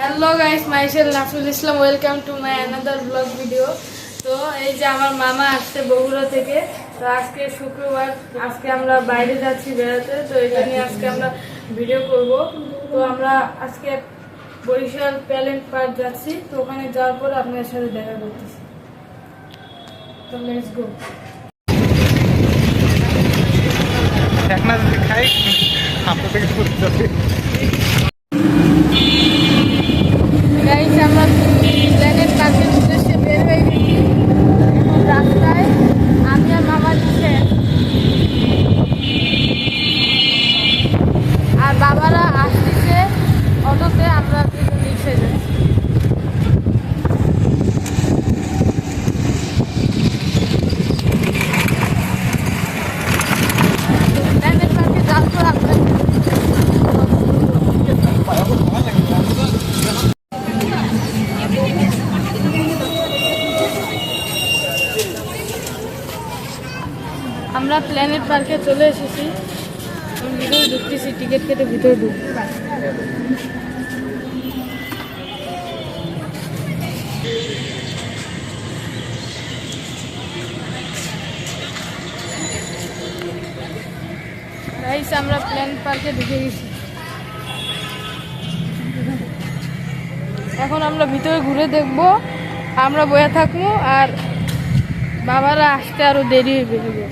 Hello guys myself Nafrul Islam welcome to my another blog video তো এই যে আমার মামা আসছে বগুড়া থেকে, তো আজকে শুক্রবার, আজকে আমরা বাইরে যাচ্ছি বেড়াতে, তো এটা নিয়ে আজকে আমরা ভিডিও করব। তো আমরা আজকে বরিশাল প্যালেন্ট পার্ক যাচ্ছি, তো ওখানে যাওয়ার পর আপনাদের সাথে দেখা করতেছি। তো লেটস গো এক না যদি খাই আপনার থেকে পড়তে যাবে গাইস আমরা প্ল্যানেট পার্কের উদ্দেশ্যে বের হয়ে গেছি এখন রাস্তায় আমি আর মামা দিচ্ছে আর বাবারা আসতেছে অটোতে আমরা দুজন রিক্সায় যাচ্ছি প্ল্যানেট পার্কে যাওয়ার পর আপনাদের আমরা প্ল্যানেট পার্কে চলে এসেছি। ভিতরে ঢুকতেছি, টিকিট কেটে ভিতরে গাইস আমরা প্ল্যান পার্কে ঢুকে গেছি। এখন আমরা ভিতরে ঘুরে দেখব, আমরা বয়ে থাকব, আর বাবারা আসতে আরও দেরি হয়ে বেরোবে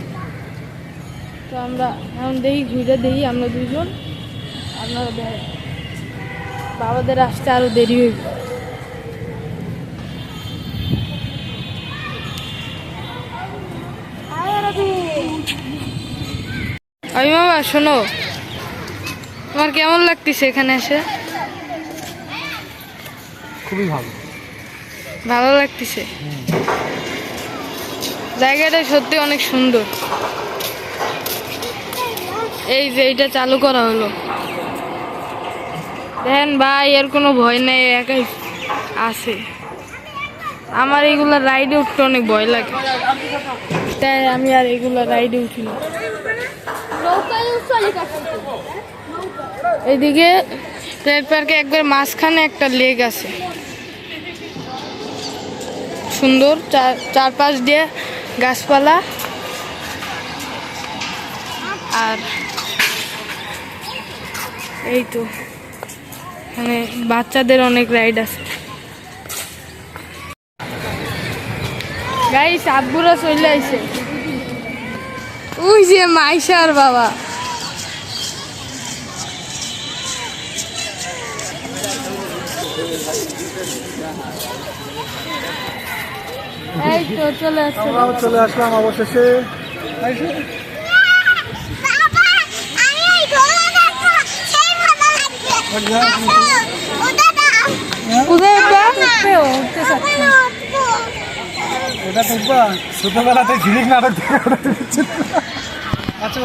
তো আমরা এখন দেখি ঘুরে দেখি আমরা দুজন। আপনারা বাবাদের আসতে আরও দেরি হইবে আমি বাবা শোনো। তোমার কেমন লাগতেছে এখানে এসে? খুবই ভালো। ভালো লাগতেছে? জায়গাটা সত্যি অনেক সুন্দর। এই যে এটা চালু করা হলো। দেখেন ভাই, এর কোনো ভয় নেই, একাই আছে। আমার এইগুলা রাইডে উঠতে অনেক ভয় লাগে। তাই আমি আর এগুলা রাইডে উঠি না। এইদিকে প্লেট পার্কে একবার মাঝখানে একটা লেক আছে। সুন্দর, চার, চারপাশ দিয়ে গাছপালা। আর এই তো। মানে বাচ্চাদের অনেক রাইড আছে। গাইস আব্বুরা চলে আইছে ওই যে মাইশার বাবা। এই তো চলে আসলাম অবশেষে। কোথায় এটা? ওটা দেখবা ছোটবেলাতে ঝিলিক নাটক দেখে ওটা দেখেছি। আচ্ছা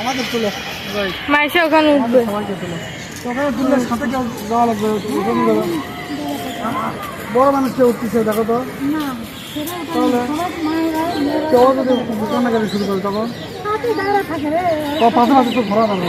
আমাদের তুলো। মাইশা ওখানে উঠবে। ওখানে তুললে সাথে কেউ যাওয়া লাগবে বড় মানুষ কেউ উঠতেছে দেখো তো। তাহলে কেউ যদি দোকানে গাড়ি শুরু করে তখন। পাশে পাশে তো ঘোরা পারবে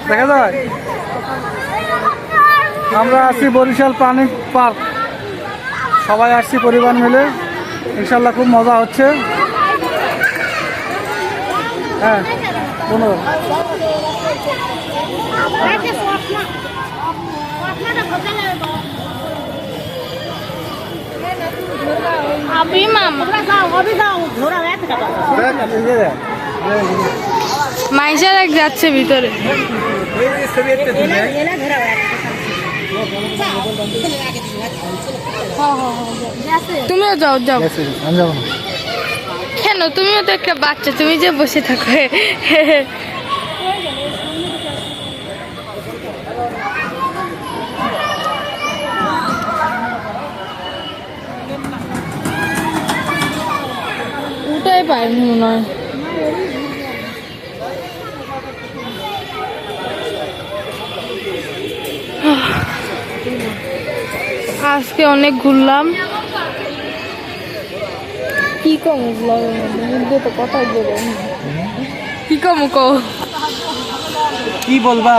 দেখা যায় আমরা আসছি বরিশাল প্রাণী পার্ক সবাই আসছি পরিবার মিলে ইনশাল্লাহ খুব মজা হচ্ছে হ্যাঁ কোনো अभी मामा মাইশার এক যাচ্ছে ভিতরে। তুমিও যাও যাও। কেন তুমিও তো একটা বাচ্চা তুমি যে বসে থাকো। উঠাই পাইনি মনে হয়। আজকে অনেক ঘুরলাম। কি কম ব্লগের তো কথা বলে। কি কম কো কি বলবা?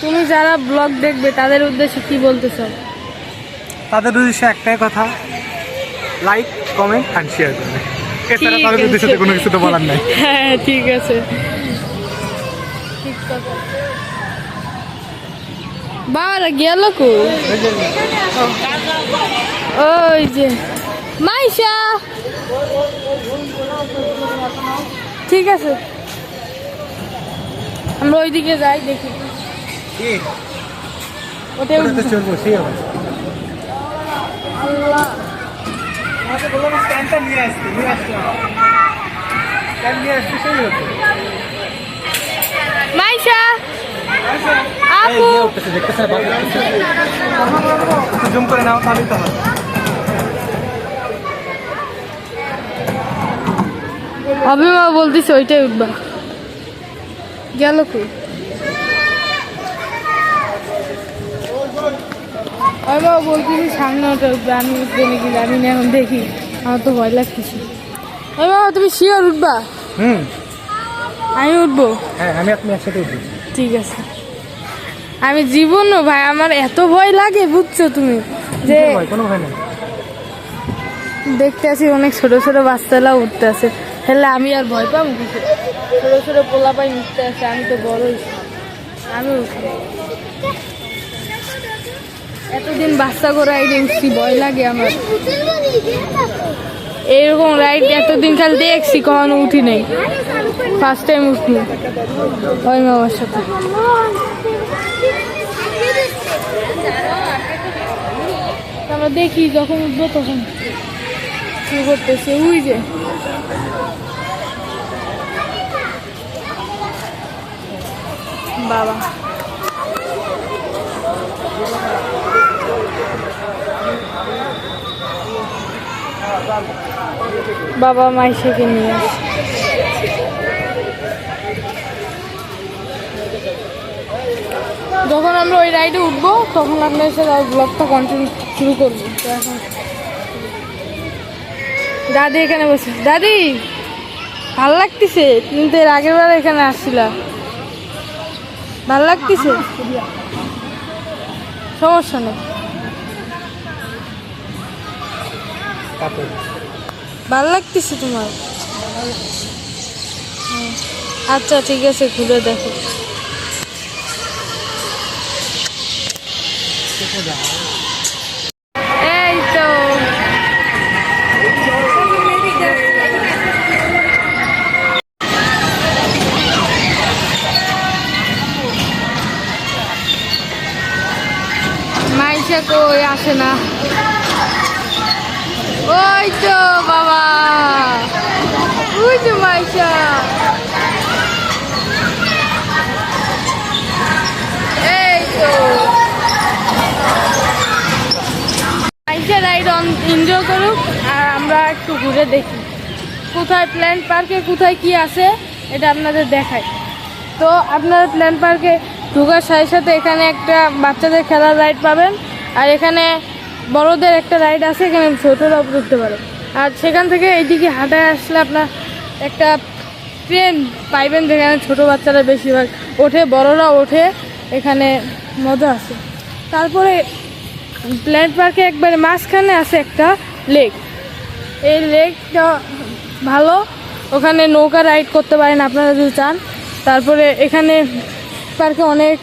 তুমি যারা ব্লগ দেখবে তাদের উদ্দেশ্যে কি বলতে চাও তাদের উদ্দেশ্যে একটাই কথা। লাইক কমেন্ট অ্যান্ড শেয়ার করবে। এছাড়া তাদের উদ্দেশ্যে কোনো কিছু তো বলার নাই। হ্যাঁ ঠিক আছে। বাবারা গেল কো ওই যে মাইশা। ঠিক আছে। আমরা ওইদিকে যাই দেখি। ওটাই চলবো সেই আল্লাহ আমাকে বললাম স্ট্যান্ডটা নিয়ে আসতে নিয়ে আসতে নিয়ে আসতে সেই হতো মাইশা। আপু। জুম করে নাও তাহলেই তো হবে অভিমা বলতেছে ওইটাই উঠবা। গেল কই? অভিমা বলতেছি সামনে ওটা উঠবে আমি উঠবে নাকি জানি না এখন দেখি। আমার তো ভয় লাগতেছে। অভিমা তুমি শিওর উঠবা? হুম। আমি উঠবো? হ্যাঁ আমি আপনি একসাথে উঠবো। ঠিক আছে। আমি জীবনও ভাই আমার এত ভয় লাগে বুঝছ তুমি? যে দেখতে আছি অনেক ছোট ছোট বাচ্চারা উঠতে আছে হেলে আমি আর ভয় পাবো কিছু ছোট ছোট পোলা পাই উঠতে আছে আমি তো বড়। আমি উঠি। এতদিন বাচ্চা করে রাইডে উঠছি ভয় লাগে আমার? এরকম রাইড এতদিন খালি দেখছি কখনো উঠি নাই। ফার্স্ট টাইম উঠি। ওই মামার সাথে। আমরা দেখি যখন উঠবো তখন। শুরু করতেছে? উই যে। বাবা। বাবা মাইশাকে নিয়ে যখন আমরা ওই রাইডে উঠবো, তখন আপনার আর ব্লগটা কন্টিনিউ শুরু করব। দাদি এখানে বসে দাদি, ভালো লাগতেছে? কিন্তু এর আগের বার এখানে আসছিলাম ভালো লাগতেছে? সমস্যা নেই। ভালো লাগতেছে তোমার? আচ্ছা ঠিক আছে ঘুরে দেখো। কই আসে না। ওই তো বাবা। ওই তো মাইশা। এই তো। মাইশা রাইড এনজয় করুক, আর আমরা একটু ঘুরে দেখি। কোথায় প্ল্যান পার্কে কোথায় কি আছে, এটা আপনাদের দেখাই। তো আপনারা প্ল্যান পার্কে ঢুকার সাথে সাথে এখানে একটা বাচ্চাদের খেলার রাইড পাবেন। আর এখানে বড়দের একটা রাইড আছে, এখানে ছোটরাও উঠতে পারে। আর সেখান থেকে এইদিকে হাঁটায় আসলে আপনার একটা ট্রেন পাইবেন যেখানে ছোট বাচ্চারা বেশিরভাগ ওঠে, বড়রা ওঠে, এখানে মজা আছে। তারপরে প্ল্যান্ট পার্কে একবারে মাঝখানে আছে একটা লেক। এই লেকটা ভালো, ওখানে নৌকা রাইড করতে পারেন আপনারা যদি চান। তারপরে এখানে পার্কে অনেক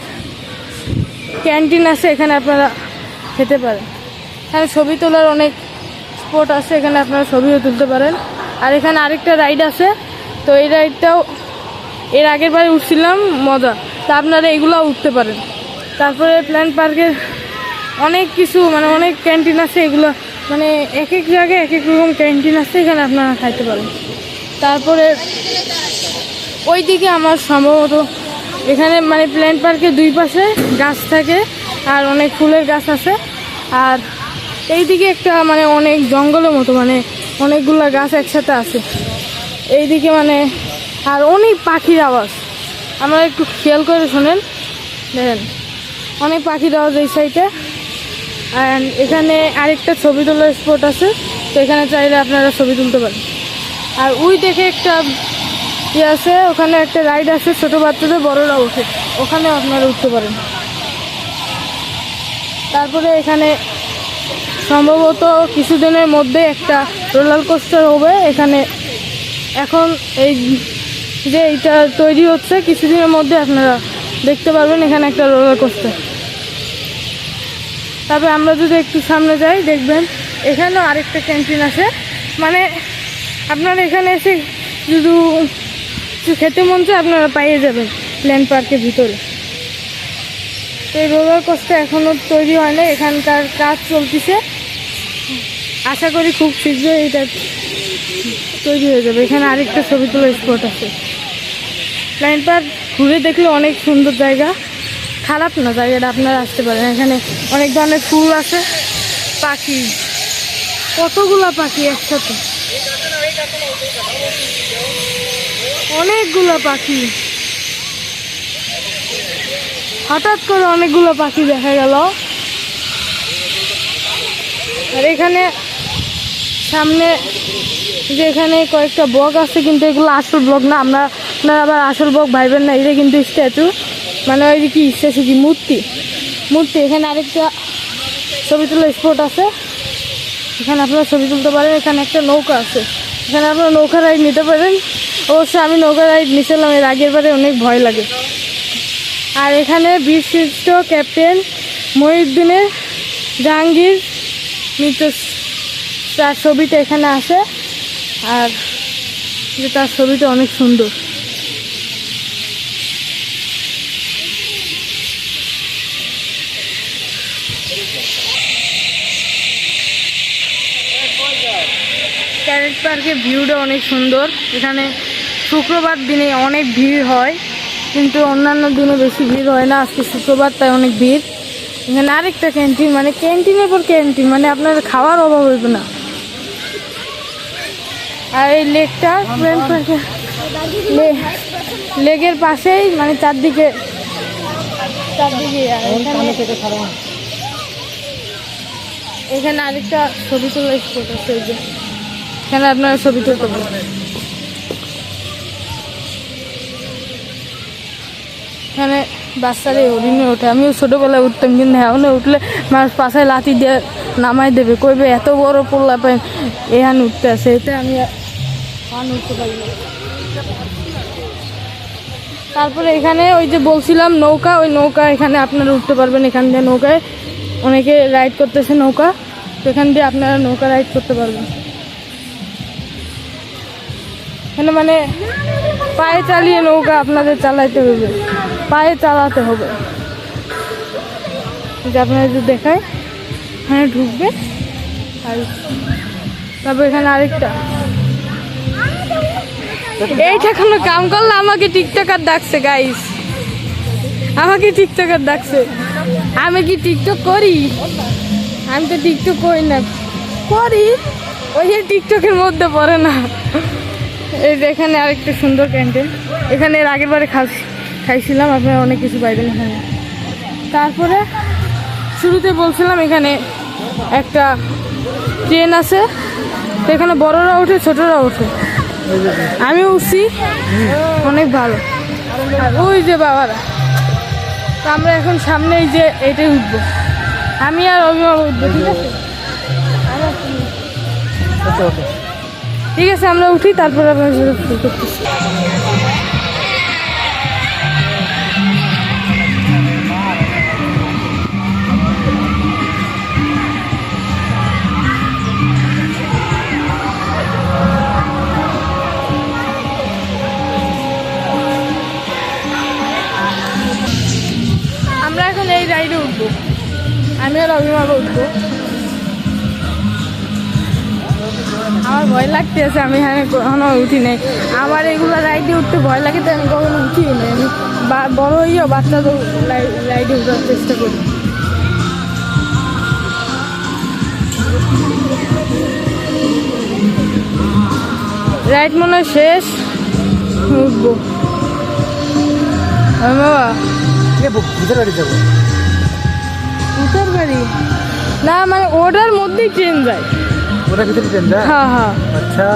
ক্যান্টিন আছে, এখানে আপনারা খেতে পারেন এখানে ছবি তোলার অনেক স্পট আছে, এখানে আপনারা ছবিও তুলতে পারেন। আর এখানে আরেকটা রাইড আছে, তো এই রাইডটাও এর আগের বারে উঠছিলাম, মজা। তা আপনারা এগুলো উঠতে পারেন। তারপরে প্ল্যান পার্কের অনেক কিছু মানে অনেক ক্যান্টিন আছে, এগুলো মানে এক এক জায়গায় এক এক রকম ক্যান্টিন আছে, এখানে আপনারা খাইতে পারেন। তারপরে ওইদিকে আমার সম্ভবত এখানে মানে প্ল্যান পার্কের দুই পাশে গাছ থাকে। আর অনেক ফুলের গাছ আছে। আর এইদিকে একটা মানে অনেক জঙ্গলের মতো মানে অনেকগুলো গাছ একসাথে আছে। এইদিকে মানে আর অনেক পাখির আওয়াজ। আমরা একটু খেয়াল করে শোনেন। দেখেন, অনেক পাখির আওয়াজ এই সাইডে অ্যান্ড এখানে আরেকটা ছবি তোলার স্পট আছে। তো এখানে চাইলে আপনারা ছবি তুলতে পারেন। আর ওই দেখে একটা ইয়ে আছে, ওখানে একটা রাইড আছে ছোটো বাচ্চাদের বড়রা ওঠে। ওখানে আপনারা উঠতে পারেন। তারপরে এখানে সম্ভবত কিছুদিনের মধ্যে একটা রোলার কোস্টার হবে। এখানে এখন এই যে এইটা তৈরি হচ্ছে, কিছুদিনের মধ্যে আপনারা দেখতে পারবেন এখানে একটা রোলার কোস্টার। তারপরে আমরা যদি একটু সামনে যাই, দেখবেন এখানেও আরেকটা ক্যান্টিন আছে। মানে আপনারা এখানে এসে শুধু খেতে মন চায়, আপনারা পাইয়ে যাবেন ল্যান্ড পার্কের ভিতরে। তো এই রোলার কোস্টার এখনও তৈরি হয় না এখানকার কাজ চলতেছে। আশা করি খুব শীঘ্রই এটা তৈরি হয়ে যাবে। এখানে আরেকটা ছবি তোলার স্পট আছে। প্ল্যান পার্ক ঘুরে দেখলে অনেক সুন্দর জায়গা। খারাপ না জায়গাটা আপনারা আসতে পারেন। এখানে অনেক ধরনের ফুল আছে, পাখি। কতগুলা পাখি একসাথে? অনেকগুলো পাখি। হঠাৎ করে অনেকগুলো পাখি দেখা গেল। আর এখানে সামনে যে এখানে কয়েকটা ব্লক আছে, কিন্তু এগুলো আসল ব্লক না। আমরা আপনারা আবার আসল ব্লক ভাইবেন না এটা কিন্তু স্ট্যাচু। মানে ওই যে কি, স্ট্যাচু কি? মূর্তি। মূর্তি, এখানে আরেকটা ছবি তোলা স্পট আছে। এখানে আপনারা ছবি তুলতে পারেন, এখানে একটা নৌকা আছে। এখানে আপনারা নৌকা রাইড নিতে পারেন। অবশ্যই আমি নৌকা রাইড নিয়েছিলাম এর আগের বারে অনেক ভয় লাগে। আর এখানে বিশিষ্ট ক্যাপ্টেন মহিউদ্দিনের জাহাঙ্গীর মৃত্যু তার ছবিটা এখানে আছে আর তার ছবিটা অনেক সুন্দর। ক্যারেট পার্কের ভিউটা অনেক সুন্দর। এখানে শুক্রবার দিনে অনেক ভিড় হয়। কিন্তু অন্যান্য দিনে বেশি ভিড় হয় না, আজকে শুক্রবার, তাই অনেক ভিড়। এখানে আরেকটা ক্যান্টিন মানে ক্যান্টিনের পর ক্যান্টিন মানে আপনার খাওয়ার অভাব হইবে না। আর এই লেকটা লেকের পাশেই মানে চারদিকে চারদিকে এখানে আরেকটা ছবি তোলা এখানে আপনারা ছবি তুলতে এখানে বাচ্চারা হরিণে ওঠে। আমিও ছোটোবেলায় উঠতাম, কিন্তু এখনও উঠলে মানুষ পাশায় লাথি দিয়ে নামাই দেবে। কইবে, এত বড় পোল্লা পাই এখানে উঠতে আসে। এতে আমি আর উঠতে পারি তারপরে এখানে ওই যে বলছিলাম নৌকা, ওই নৌকা এখানে আপনারা উঠতে পারবেন এখান দিয়ে নৌকায়। অনেকে রাইড করতেছে নৌকা, তো এখান দিয়ে আপনারা নৌকা রাইড করতে পারবেন। এখানে মানে পায়ে চালিয়ে নৌকা আপনাদের চালাইতে হবে। পায়ে চালাতে হবে। আপনারা যদি দেখায়, এখানে ঢুকবে। আর তারপর এখানে আরেকটা। এইটা কোনো কাম করলে আমাকে টিকটকার ডাকছে গাইস আমাকে টিকটকার ডাকছে। আমি কি টিকটক করি? আমি তো টিকটক করি না। করি? ওই যে টিকটকের মধ্যে পড়ে না। এই যে এখানে আরেকটা সুন্দর ক্যান্টিন এখানে এর আগের বারে খাস খাইছিলাম আপনারা অনেক কিছু পাইবেন এখানে। তারপরে শুরুতে বলছিলাম এখানে একটা ট্রেন আছে এখানে বড়রা ওঠে ছোটরা ওঠে। আমি উঠছি অনেক ভালো। ওই যে বাবারা। তো আমরা এখন সামনে এই যে এটাই উঠবো। আমি আর অভিভাবক উঠবো ঠিক আছে? ঠিক আছে আমরা উঠি তারপরে আপনার সাথে করতেছি আমি আর অভিভাবক উঠবো আমার ভয় লাগতে লাগতেছে, আমি এখানে কখনো উঠি নাই। আমার এগুলো রাইডে উঠতে ভয় লাগে তো আমি কখনো উঠি নাই। আমি বড় হইও বাচ্চাদের রাইডে উঠার চেষ্টা করি। রাইড মনে হয় শেষ। উঠবো। বাবা ভিতরে যাব? উঠার বাড়ি না মানে ওটার মধ্যেই ট্রেন যায় ওটা ভিতরে ট্রেন যায় হ্যাঁ হ্যাঁ। আচ্ছা।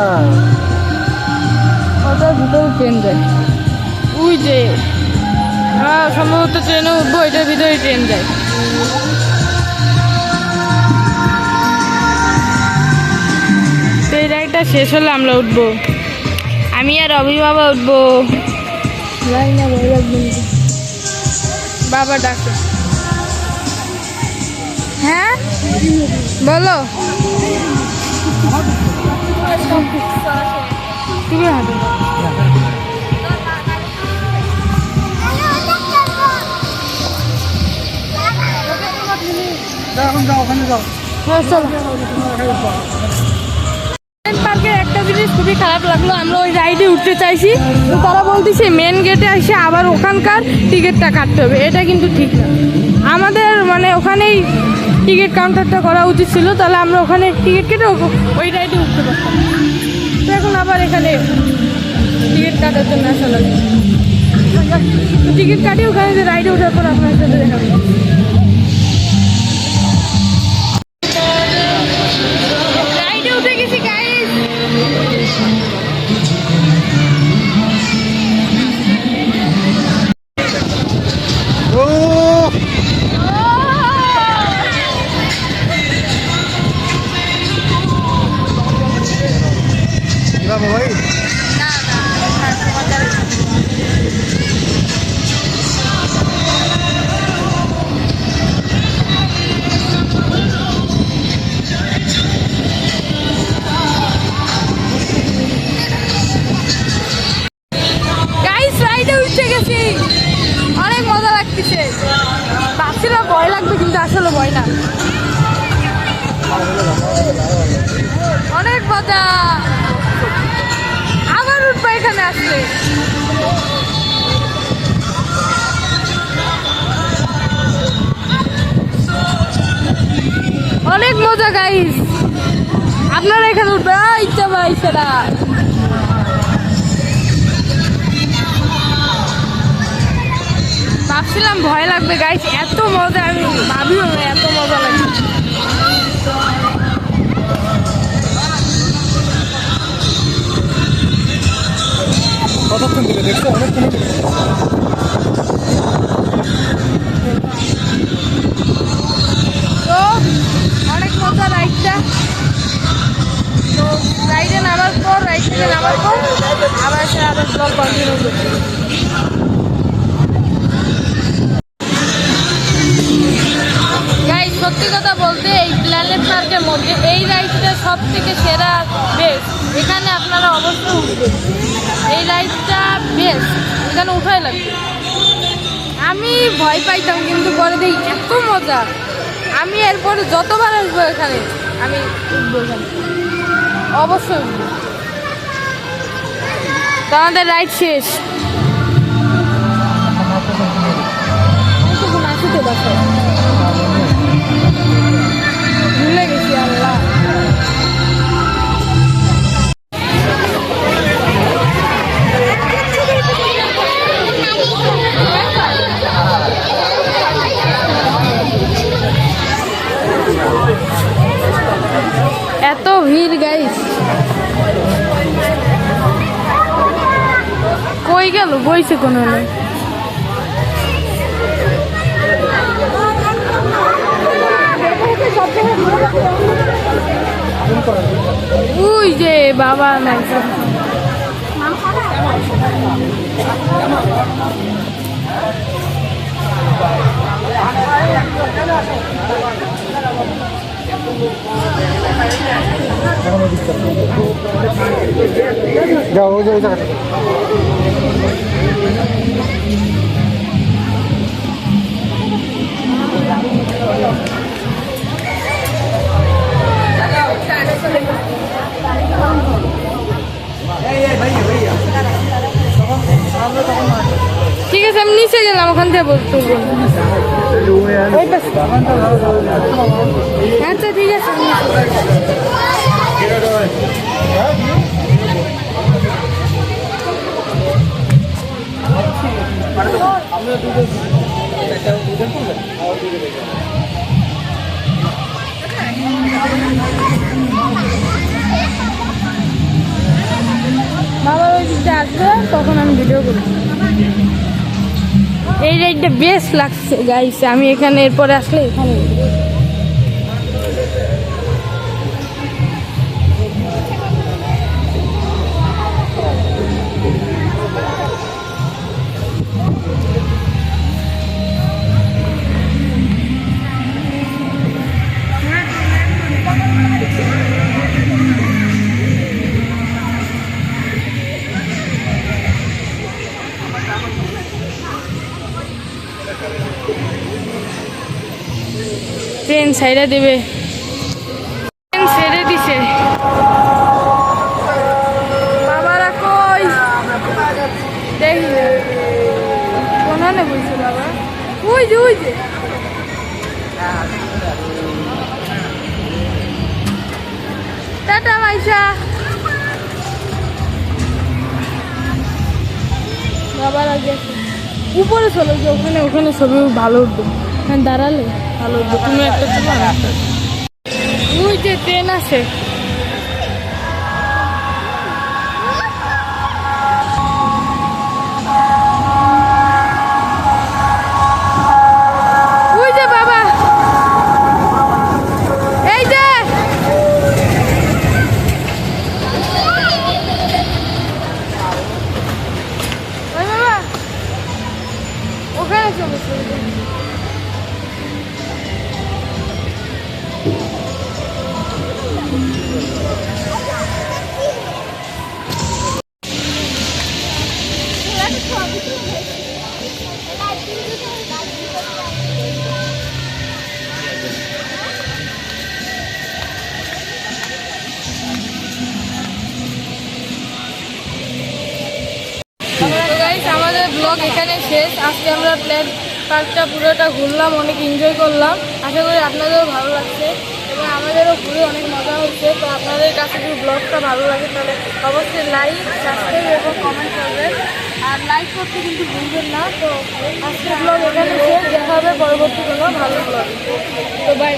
ওটার ভিতরে ট্রেন যায় ওই যে হ্যাঁ সম্ভবত ট্রেনে উঠবো এটার ভিতরে ট্রেন যায় তো এই রাইডটা শেষ হলে আমরা উঠবো। আমি আর রবি বাবা উঠবো। বাবা ডাকে হ্যাঁ? বলো। যাও হ্যাঁ পার্কের একটা জিনিস খুবই খারাপ লাগল, আমরা ওই রাইডে উঠতে চাইছি। তো তারা বলতেছে মেন গেটে এসে আবার ওখানকার টিকিটটা কাটতে হবে। এটা কিন্তু ঠিক না। টিকিট কাউন্টারটা করা উচিত ছিল, তাহলে আমরা ওখানে টিকিট কেটে ওই রাইডে উঠতে পারতাম। এখন আবার এখানে টিকিট কাটার জন্য আসা লাগে টিকিট কাটি ওখানে যে রাইডে ওঠার পর আপনার সাথে দেখা আসলে ভয় না। অনেক মজা। আবার উঠবো এখানে আসলে। অনেক মজা গাইস আপনারা এখানে উঠবে। ইচ্ছা ভাই ভাবছিলাম ভয় লাগবে গাইস এত মজা আমি ভাবিও না এত মজা লাগবে কতক্ষণ দিলে দেখছ? তো অনেক মজা রাইডটা। তো রাইডে নামার পর রাইড থেকে নামার পর আবার সে আবার ব্লগ কন্টিনিউ করছে। সত্যি কথা বলতে এই প্ল্যানেট পার্কের মধ্যে এই রাইডটা সব থেকে সেরা বেস্ট এখানে আপনারা অবশ্যই উঠবেন। এই রাইডটা বেস্ট এখানে উঠাই লাগবে আমি ভয় পাইতাম, কিন্তু পরে দেখি এত মজা। আমি এরপরে যতবার আসব এখানে, আমি উঠবো এখানে। অবশ্যই উঠবো। তো আমাদের রাইড শেষ। নাচতে বাসায়। এত ভিড় গাইস কই গেল? বইছে কোন উই যে বাবা নাই যাও ওই ওই জায়গাটা Hey, hey, hey, hey. গেলাম, ওখান থেকে বলতে। আচ্ছা ঠিক আছে বাবার ওই দিকটা আসবে তখন আমি ভিডিও করব এই রাইডটা বেশ লাগছে গাইছে আমি এখানে এরপরে আসলে এখানে। সাইডে দেবে। ছেড়ে দিছে। বাবারা কই? বাবা। টাটা বাবার আগে উপরে চলো যে ওখানে ওখানে ছবি ভালো উঠবে। হ্যাঁ দাঁড়ালে। ভালো উঠবে তুমি একটা আমি ওই যে ট্রেন আছে। আজকে আমরা প্লেন পার্কটা পুরোটা ঘুরলাম, অনেক এনজয় করলাম। আশা করি আপনাদেরও ভালো লাগছে এবং আমাদেরও ঘুরে অনেক মজা হচ্ছে। তো আপনাদের কাছে যদি ব্লগটা ভালো লাগে তাহলে অবশ্যই লাইক সাবস্ক্রাইব এবং কমেন্ট করবেন। আর লাইক করতে কিন্তু ভুলবেন না। তো আজকের ব্লগ এখানে দেখা হবে পরবর্তী কোনো ভালো ব্লগ তো বাই